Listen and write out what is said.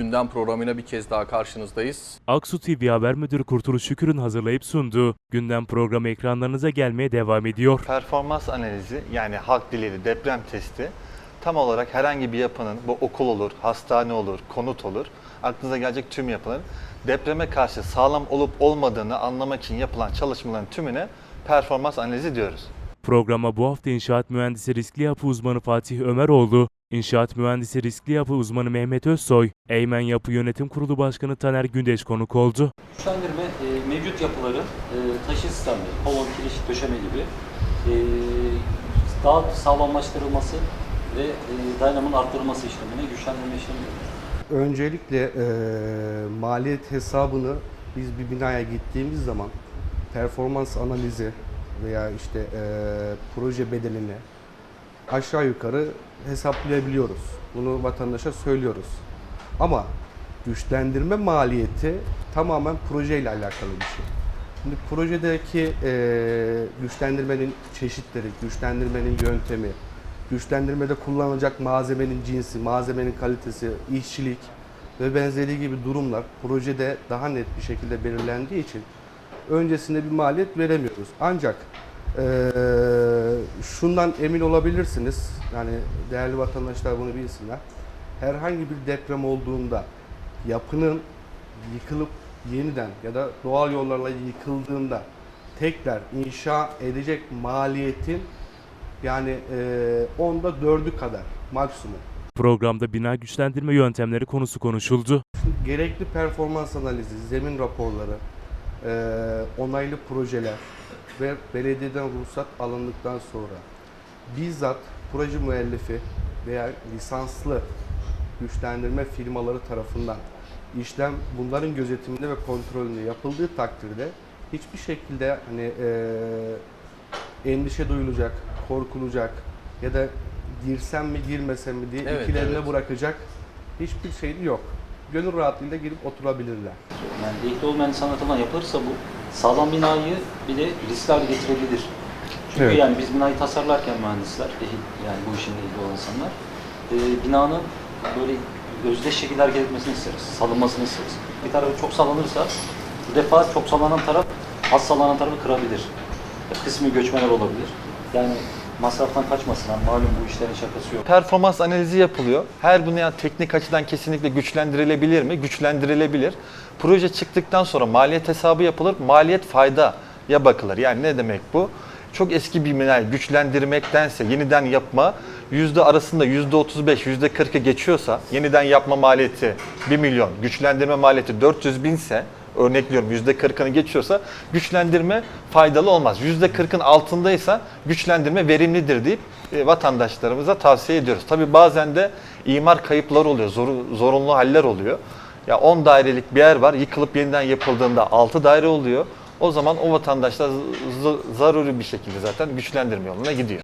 gündem programıyla bir kez daha karşınızdayız. Aksu TV Haber Müdürü Kurtuluş Şükür'ün hazırlayıp sunduğu gündem programı ekranlarınıza gelmeye devam ediyor. Performans analizi yani halk diliyle deprem testi tam olarak herhangi bir yapının bu okul olur, hastane olur, konut olur aklınıza gelecek tüm yapıların depreme karşı sağlam olup olmadığını anlamak için yapılan çalışmaların tümüne performans analizi diyoruz. Programa bu hafta İnşaat Mühendisi Riskli Yapı Uzmanı Fatih Ömeroğlu, İnşaat Mühendisi Riskli Yapı Uzmanı Mehmet Özsoy, Eymen Yapı Yönetim Kurulu Başkanı Taner Gündeş konuk oldu. Güçlendirme e, mevcut yapıları, e, taşı sistemleri, kolon, kiriş, döşeme gibi e, daha sağlamlaştırılması ve e, dayanımın arttırılması işlemine güçlendirme işlemi yapıyoruz. Öncelikle eee, maliyet hesabını biz bir binaya gittiğimiz zaman performans analizi veya işte eee, proje bedelini aşağı yukarı hesaplayabiliyoruz. Bunu vatandaşa söylüyoruz. Ama güçlendirme maliyeti tamamen projeyle alakalı bir şey. Şimdi projedeki eee, güçlendirmenin çeşitleri, güçlendirmenin yöntemi, güçlendirmede kullanılacak malzemenin cinsi, malzemenin kalitesi, işçilik ve benzeri gibi durumlar projede daha net bir şekilde belirlendiği için öncesinde bir maliyet veremiyoruz. Ancak eee, şundan emin olabilirsiniz, yani değerli vatandaşlar bunu bilsinler. Herhangi bir deprem olduğunda yapının yıkılıp yeniden ya da doğal yollarla yıkıldığında tekrar inşa edecek maliyetin yani eee onda dördü kadar maksimum. Programda bina güçlendirme yöntemleri konusu konuşuldu. Gerekli performans analizi, zemin raporları, eee, onaylı projeler ve belediyeden ruhsat alındıktan sonra bizzat proje müellifi veya lisanslı güçlendirme firmaları tarafından işlem bunların gözetiminde ve kontrolünde yapıldığı takdirde hiçbir şekilde hani eee, endişe duyulacak, korkulacak ya da girsem mi girmesem mi diye Evet, ikilerine evet. bırakacak hiçbir şey yok. Gönül rahatlığıyla girip oturabilirler. Yani delikli olmayan insan tarafından yapılırsa bu sağlam binayı bile riskli hale getirebilir. Çünkü Evet. yani biz binayı tasarlarken mühendisler, ehil- yani bu işin ilgili olan insanlar, e, binanın böyle özdeş şekilde hareket etmesini isteriz, salınmasını isteriz. Bir tarafı çok sallanırsa, bu defa çok sallanan taraf, az sallanan tarafı kırabilir. Kısmi göçmeler olabilir. Yani masraftan kaçmasın, yani malum bu işlerin şakası yok. Performans analizi yapılıyor. Her bina teknik açıdan kesinlikle güçlendirilebilir mi? Güçlendirilebilir. Proje çıktıktan sonra maliyet hesabı yapılır. Maliyet faydaya bakılır. Yani ne demek bu? Çok eski bir binayı güçlendirmektense yeniden yapma yüzde arasında yüzde 35, yüzde 40'ı geçiyorsa yeniden yapma maliyeti 1 milyon, güçlendirme maliyeti 400 binse örnekliyorum yüzde 40'ını geçiyorsa güçlendirme faydalı olmaz. Yüzde 40'ın altındaysa güçlendirme verimlidir deyip e, vatandaşlarımıza tavsiye ediyoruz. Tabi bazen de imar kayıpları oluyor, zor- zorunlu haller oluyor. Ya 10 dairelik bir yer var, yıkılıp yeniden yapıldığında 6 daire oluyor. O zaman o vatandaşlar zaruri bir şekilde zaten güçlendirme yoluna gidiyor.